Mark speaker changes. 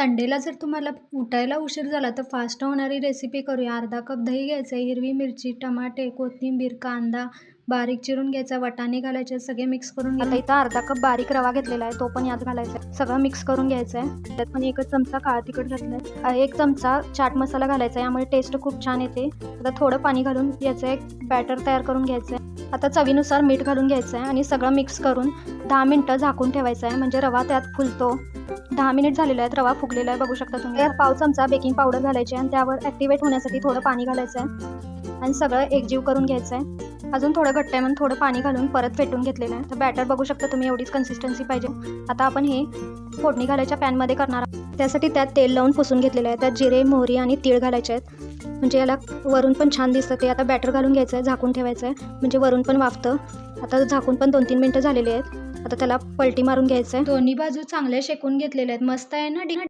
Speaker 1: संडेला जर तुम्हाला उठायला उशीर झाला तर फास्ट होणारी रेसिपी करूया. अर्धा कप दही घ्यायचं आहे हिरवी मिरची टमाटे कोथिंबीर कांदा बारीक चिरून घ्यायचा वाटाणे घालायचे सगळे मिक्स करून
Speaker 2: आता इथं अर्धा कप बारीक रवा घेतलेला आहे तो पण यात घालायचा आहे. सगळं मिक्स करून घ्यायचं आहे. त्यात पण एकच चमचा काळा तिखट घातला आहे. एक चमचा चाट मसाला घालायचा आहे यामुळे टेस्ट खूप छान येते. आता थोडं पाणी घालून याचं एक बॅटर तयार करून घ्यायचं आहे. आता चवीनुसार मीठ घालून घ्यायचं आहे आणि सगळं मिक्स करून दहा मिनटं झाकून ठेवायचं आहे. म्हणजे रवा त्यात फुलतो. दहा मिनिट झालेला आहे रवा फुगलेला आहे बघू शकता तुम्ही. यात पाव चमचा बेकिंग पावडर घालायची आहे आणि त्यावर ॲक्टिवेट होण्यासाठी थोडं पाणी घालायचं आहे. आणि सगळं एकजीव करून घ्यायचं आहे. अजून थोडं घट्ट आहे म्हणून थोडं पाणी घालून परत फेटून घेतलेलं आहे. तर बॅटर बघू शकता तुम्ही एवढीच कन्सिस्टन्सी पाहिजे. आता आपण हे फोडणी घालायच्या पॅनमध्ये करणार आहोत. त्यासाठी त्यात तेल लावून पुसून घेतलेलं आहे. त्यात जिरे मोहरी आणि तीळ घालायचे आहेत. म्हणजे याला वरून पण छान दिसतं. ते आता बॅटर घालून घ्यायचं आहे झाकून ठेवायचं आहे. म्हणजे वरून पण वाफतं. आता झाकून पण दोन तीन मिनटं झालेली आहेत. आता त्याला पलटी मारून घ्यायचं आहे.
Speaker 1: दोन्ही बाजू चांगल्या शेकून घेतलेल्या आहेत. मस्त आहे ना? डिनर